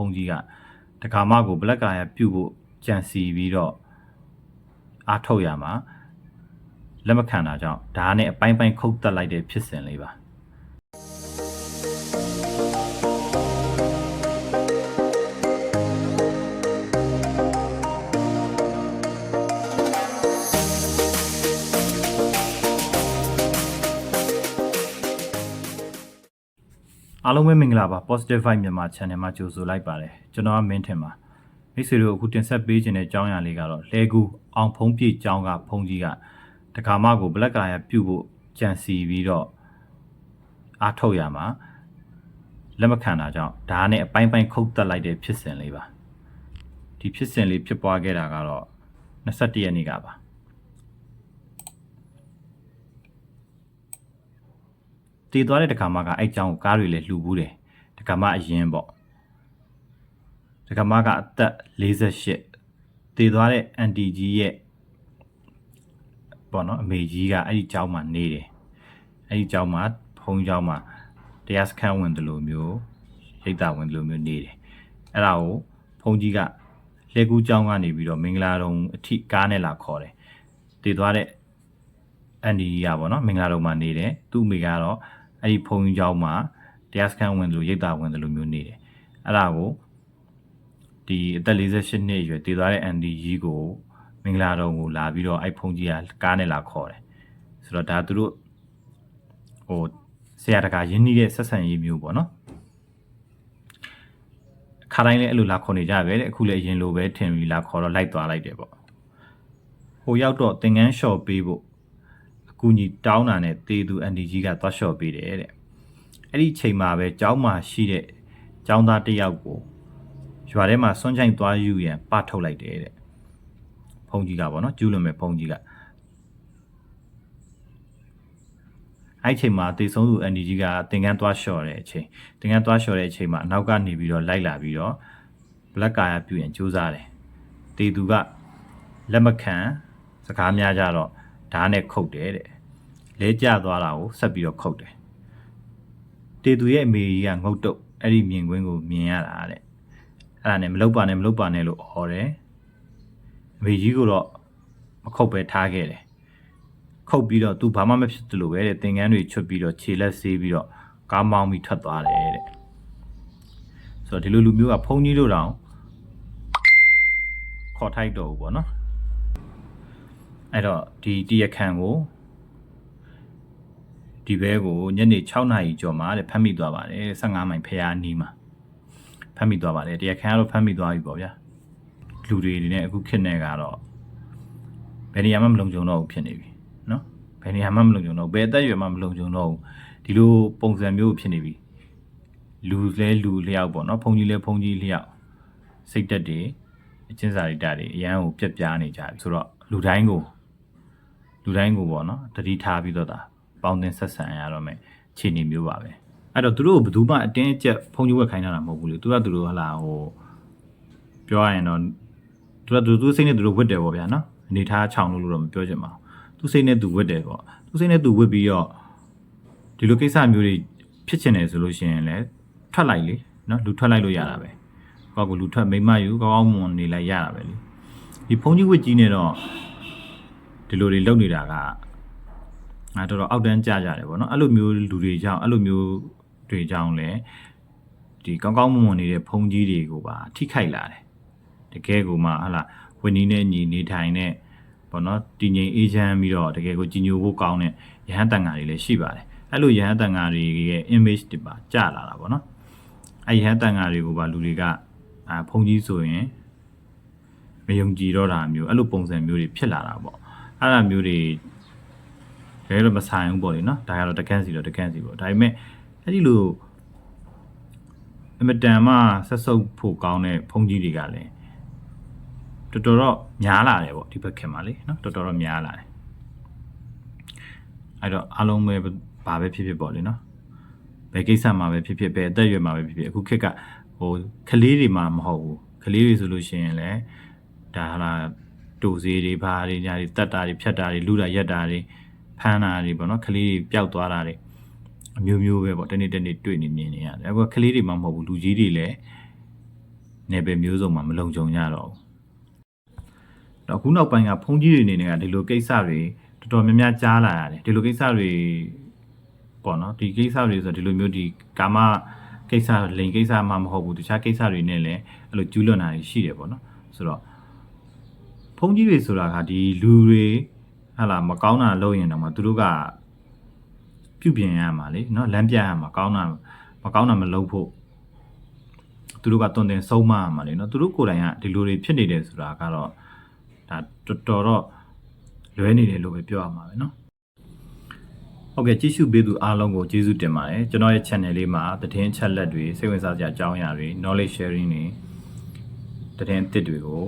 ုန်းကြီးကတက္ကမကိုဘလက်ကာရပြုတ်ဖို့ကြံစီပြီးတော့အားထုတ်ရမှာလက်မခံတာကြောင့်ဒါနဲ့အပိုင်းပိုင်းခုတ်တက်လိုက်တဲ့ဖြစ်စဉ်လေးပါ အားလုံးပဲမင်္ဂလာပါ Positive Vibe မြန်မာ Channel မှာကြိုဆိုလိုက်ပါတယ်ကျွန်တော်ကမင်းထင်ပါမိတ်ဆွေတို့အခုတင်ဆက်ပေးခြင်းတဲ့အကြောင်းအရာလေးကတော့လဲကူအောင်ဖုံးပြည့်ကျောင်းကဖုံးကြီးကတက္ကမကိုဘလက်ကာရပြုတ်ဖို့ကြံစီပြီးတော့အားထုတ်ရမှာလက်မခံတာကြောင့်ဒါနဲ့အပိုင်းပိုင်းခုတ်တက်လိုက်တဲ့ဖြစ်စဉ်လေးပါဒီဖြစ်စဉ်လေးဖြစ်ပွားခဲ့တာကတော့21ရက်နေ့ကပါ တည်သွားတဲ့တက္ကမကအဲ့ကျောင်းကိုကားတွေလည်းလှူဘူးတယ်တက္ကမအရင်ပေါ့ဒကမကအသက်48တည်သွားတဲ့အန်တီကြီးရဲ့ပေါ့နော်အမေကြီးကအဲ့ဒီကျောင်းမှာနေတယ်အဲ့ဒီကျောင်းမှာဘုန်းကြီးကျောင်းမှာတရားစခန်းဝင်တယ်လို့မျိုးရိတ်တာဝင်တယ်လို့မျိုးနေတယ်အဲ့ဒါကိုဘုန်းကြီးကလက်ကူးကျောင်းကနေပြီးတော့မင်္ဂလာတုံအထိကားနဲ့လာခေါ်တယ်တည်သွားတဲ့အန်တီကြီးကပေါ့နော်မင်္ဂလာတုံမှာနေတယ်သူ့အမေကတော့ အဲ့ဒီဘုန်းကြီးကျောင်းမှာတရားစခန်းဝင်တယ်လို့ရိတ်တာဝင်တယ်လို့မျိုးနေတယ်အဲ့ဒါကိုဒီအသက်48နှစ်အရွယ်တည်သွားတဲ့အန်ဒီကြီးကိုမင်္ဂလာတော်ကိုလာပြီးတော့အဲ့ဖုန်ကြီးကကားနဲ့လာခေါ်တယ်ဆိုတော့ဒါသူတို့ဟိုဆရာတကာရင်းနှီးတဲ့ဆက်ဆံရေးမျိုးပေါ့နော်ခါတိုင်းလည်းအဲ့လိုလာခေါ်နေကြပဲတဲ့အခုလည်းအရင်လိုပဲထင်ပြီးလာခေါ်တော့လိုက်သွားလိုက်တယ်ပေါ့ဟိုရောက်တော့သင်ငန်းလျှော့ပေးဖို့အ ကူကြီးတောင်းတာနဲ့တေသူအန်ဒီကြီးကသွားလျှော့ပေးတယ်တဲ့အဲ့ဒီချိန်မှာပဲကျောင်းမှာရှိတဲ့ကျောင်းသားတစ်ယောက်ကိုရွာထဲမှာစွန့်ချိုင်သွားယူရန်ပထုတ်လိုက်တယ်တဲ့ဖုန်ကြီးကပေါ့နော်ကျူးလွန်မဲ့ဖုန်ကြီးကအဲ့ချိန်မှာတေဆုံးသူအန်ဒီကြီးကတင်ကန်းသွားလျှော်တဲ့အချိန်တင်ကန်းသွားလျှော်တဲ့အချိန်မှာအနောက်ကနေပြီးတော့လိုက်လာပြီးတော့ဘလက်ကာရပြုရင်ကြိုးစားတယ်တေသူကလက်မခံစကားများကြတော့ဓာတ်နဲ့ခုတ်တယ်တဲ့ လဲကျသွားတာကိုဆက်ပြီးတော့ခုတ်တယ်တေသူရဲ့အမေကြီးကငုတ်တုတ်အဲ့ဒီမြင်ကွင်းကိုမြင်ရတာတဲ့အဲ့ဒါနဲ့မလုတ်ပါနဲ့မလုတ်ပါနဲ့လို့អော်တယ်အမေကြီးကတော့မခုတ်ပဲထားခဲ့တယ်ခုတ်ပြီးတော့ तू ဘာမှမဖြစ်သလိုပဲတဲ့သင်ကန်းတွေချွတ်ပြီးတော့ခြေလက်ဆေးပြီးတော့ကားမောင်းပြီးထွက်သွားတယ်တဲ့ဆိုတော့ဒီလိုလူမျိုးကဖုန်းကြီးတို့တောင်ခေါ်ထိုက်တော့ဘူးပေါ့နော်အဲ့တော့ဒီတရခန့်ကို ဒီဘဲကိုညနေ6နာရီကျော်မှာတဲ့ဖမ်းမိသွားပါတယ်15မိုင်ဖျားနီးမှာဖမ်းမိသွားပါတယ်တရားခံကတော့ဖမ်းမိသွားပြီပေါ့ဗျာလူတွေတွေနဲ့အခုခေတ်နဲ့ကတော့ဘယ်နေရာမှမလုံခြုံတော့ဘူးဖြစ်နေပြီနော်ဘယ်နေရာမှမလုံခြုံတော့ဘူးဘယ်အသက်အရွယ်မှမလုံခြုံတော့ဘူးဒီလိုပုံစံမျိုးဖြစ်နေပြီလူလဲလူလျောက်ပေါ့နော်ဖုန်ကြီးလဲဖုန်ကြီးလျောက်စိတ်တက်တွေအချင်းစာရိတ္တတွေအရန်ကိုပြက်ပြားနေကြပြီဆိုတော့လူတိုင်းကိုလူတိုင်းကိုပေါ့နော်တတိထားပြီးတော့ဒါ ပေါင်းတင်ဆက်ဆံရတော့မယ်အခြေအနေမျိုးပါပဲအဲ့တော့သူတို့ကဘယ်သူမှအတင်းအကျပ်ဖုန်ကြီးဝက်ခိုင်းတာမဟုတ်ဘူးလေသူကသူတို့ဟလာဟိုပြောရရင်တော့သူကသူသူစိတ်နဲ့သူတို့ဝတ်တယ်ပေါ့ဗျာနော်အနေထားချောင်လို့လို့တော့မပြောချင်ပါဘူးသူစိတ်နဲ့သူဝတ်တယ်ပေါ့သူစိတ်နဲ့သူဝတ်ပြီးတော့ဒီလိုကိစ္စမျိုးတွေဖြစ်ချင်တယ်ဆိုလို့ရှိရင်လည်းထွက်လိုက်လေနော်လူထွက်လိုက်လို့ရတာပဲကောက်ကလူထွက်မိမ့်မယူကောင်းကောင်းမွန်နေလိုက်ရတာပဲလေဒီဖုန်ကြီးဝတ်ကြီးနဲ့တော့ဒီလိုတွေလုပ်နေတာက အဲတော်တော်အောက်တန်းကြကြတယ်ပေါ့နော်အဲ့လိုမျိုးလူတွေကြောင့်အဲ့လိုမျိုးတွေကြောင့်လည်းဒီကောင်းကောင်းမွန်မွန်နေတဲ့ဖုန်ကြီးတွေကိုပါထိခိုက်လာတယ်တကယ်ကိုမှဟလာဝင်းနီးနဲ့ညီနေထိုင်တဲ့ပေါ့နော်တည်ငြိမ်အေးချမ်းပြီးတော့တကယ်ကိုကြီးညိုဖို့ကောင်းတဲ့ရဟန်းတန်ဃာတွေလည်းရှိပါတယ်အဲ့လိုရဟန်းတန်ဃာတွေရဲ့ image တွေပါကျလာတာပေါ့နော်အဲ့ရဟန်းတန်ဃာတွေကိုပါလူတွေကအာဖုန်ကြီးဆိုရင်မယုံကြည်တော့တာမျိုးအဲ့လိုပုံစံမျိုးတွေဖြစ်လာတာပေါ့အဲ့ဒါမျိုးတွေ ဘယ်လိုမဆိုင်ဘူးပေါ့လေနော်ဒါကတော့တကန်းစီတော့တကန်းစီပေါ့ဒါပေမဲ့အဲ့ဒီလိုအမတန်မှဆက်စုပ်ဖို့ကောင်းတဲ့ဖုန်ကြီးတွေကလည်းတော်တော်တော့များလာတယ်ပေါ့ဒီဘက်ခင်မှာလေနော်တော်တော်တော့များလာတယ်အဲ့တော့အားလုံးပဲဘာပဲဖြစ်ဖြစ်ပေါ့လေနော်ဘယ်ကိစ္စမှာပဲဖြစ်ဖြစ်ပဲအသက်အရွယ်မှာပဲဖြစ်ဖြစ်အခုခေတ်ကဟိုကလေးတွေမှာမဟုတ်ဘူးကလေးတွေဆိုလို့ရှိရင်လည်းဒါဟာလာတူစီတွေဘာတွေညာတွေတက်တာတွေဖြတ်တာတွေလူတာရက်တာတွေ ဖမ်းတာတွေပေါ့နော်ကလေးတွေပျောက်သွားတာတွေအမျိုးမျိုးပဲပေါ့တနေ့တနေ့တွေ့နေမြင်နေရတယ်အခုကလေးတွေမှမဟုတ်ဘူးလူကြီးတွေလည်းနယ်ပယ်မျိုးစုံမှာမလုံခြုံကြတော့ဘူးတော့အခုနောက်ပိုင်းကဖုန်းကြီးတွေအနေနဲ့ကဒီလိုကိစ္စတွေတော်တော်များများကြားလာရတယ်ဒီလိုကိစ္စတွေပေါ့နော်ဒီကိစ္စတွေဆိုဒီလိုမျိုးဒီကာမကိစ္စလိန်ကိစ္စမှမဟုတ်ဘူးတခြားကိစ္စတွေနဲ့လည်းအဲ့လိုကျူးလွန်တာတွေရှိတယ်ပေါ့နော်ဆိုတော့ဖုန်းကြီးတွေဆိုတာကဒီလူတွေ ဟာလာမကောင်းတာလုပ်ရင်တော့မှသူတို့ကပြုပြင်ရမှာလေเนาะလမ်းပြရမှာကောင်းတာမကောင်းတာမလုပ်ဖို့သူတို့ကတွင်တင်ဆုံးမရမှာလေเนาะသူတို့ကိုယ်တိုင်ကဒီလူတွေဖြစ်နေတယ်ဆိုတာကတော့ဒါတော်တော်တော့လွဲနေတယ်လို့ပဲပြောရမှာပဲเนาะဟုတ်ကဲ့ကြည့်ရှုပေးသူအားလုံးကိုကျေးဇူးတင်ပါတယ်ကျွန်တော်ရဲ့ channel လေးမှာသတင်းအချက်လက်တွေစိတ်ဝင်စားစရာအကြောင်းအရာတွေ knowledge sharing တွေသတင်းအသစ်တွေကို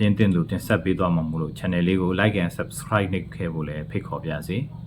လင်းတင်သူတင်ဆက်ပေးသွားမှာမို့လို့ channel လေးကို like and subscribe နှိပ်ခဲ့ဖို့လည်းဖိတ်ခေါ်ပါရစေ။